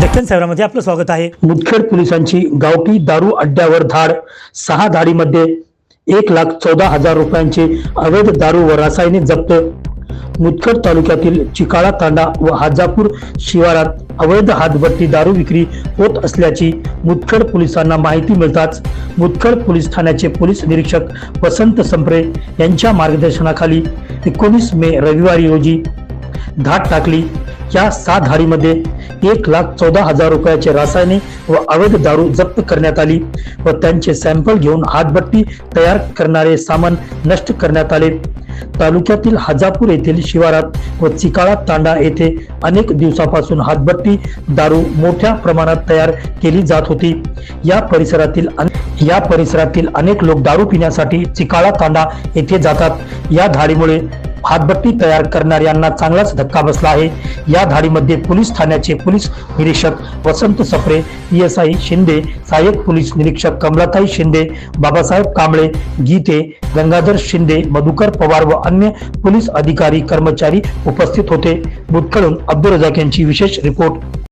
दक्षिण शहरामध्ये आपलं स्वागत आहे. मुदखेड पोलिसांची गावठी दारू अड्ड्यावर धाड. सहा धाडीमध्ये एक लाख चौदा हजार रुपयांचे अवैध दारू व रासायनिक जप्त. मुदखेड तालुक्यातील चिकाळा तांडा व हाजापूर शिवारात अवैध हातभट्टी दारू विक्री होत असल्याची मुदखेड पोलिसांना माहिती मिळताच मुदखेड पोलीस ठाण्याचे पोलीस निरीक्षक वसंत संप्रे यांच्या मार्गदर्शनाखाली एकोणीस मे रविवारी रोजी धाड टाकली. या सात धाडीमध्ये एक लाख चौदा हजार रुपयाचे रासायने व अवैध दारू जप्त करण्यात आली व त्यांचे सॅम्पल घेऊन हातभट्टी तयार करणारे सामान नष्ट करण्यात आले. तालुक्यातील हजापूर येथील शिवारात व चिकाळा तांडा येथे अनेक दिवसापासून हातभट्टी दारू मोठ्या प्रमाणात तयार केली जात होती. या परिसरातील या परिसरातील अनेक लोक दारू पिण्यासाठी चिकाळा तांडा येथे जातात. या धाडीमुळे हातभट्टी तयार करणाऱ्यांना चांगलाच धक्का बसला आहे. या धाडीमध्ये पोलीस ठाण्याचे पोलीस निरीक्षक Vasant Sapre P S I Shinde सहाय्यक पोलीस निरीक्षक कमलाताई शिंदे बाबासाहेब कांबळे गीते गंगाधर शिंदे मधुकर पवार व अन्य पोलीस अधिकारी कर्मचारी उपस्थित होते. मुतकडून अब्दुल रजाक यांची विशेष रिपोर्ट.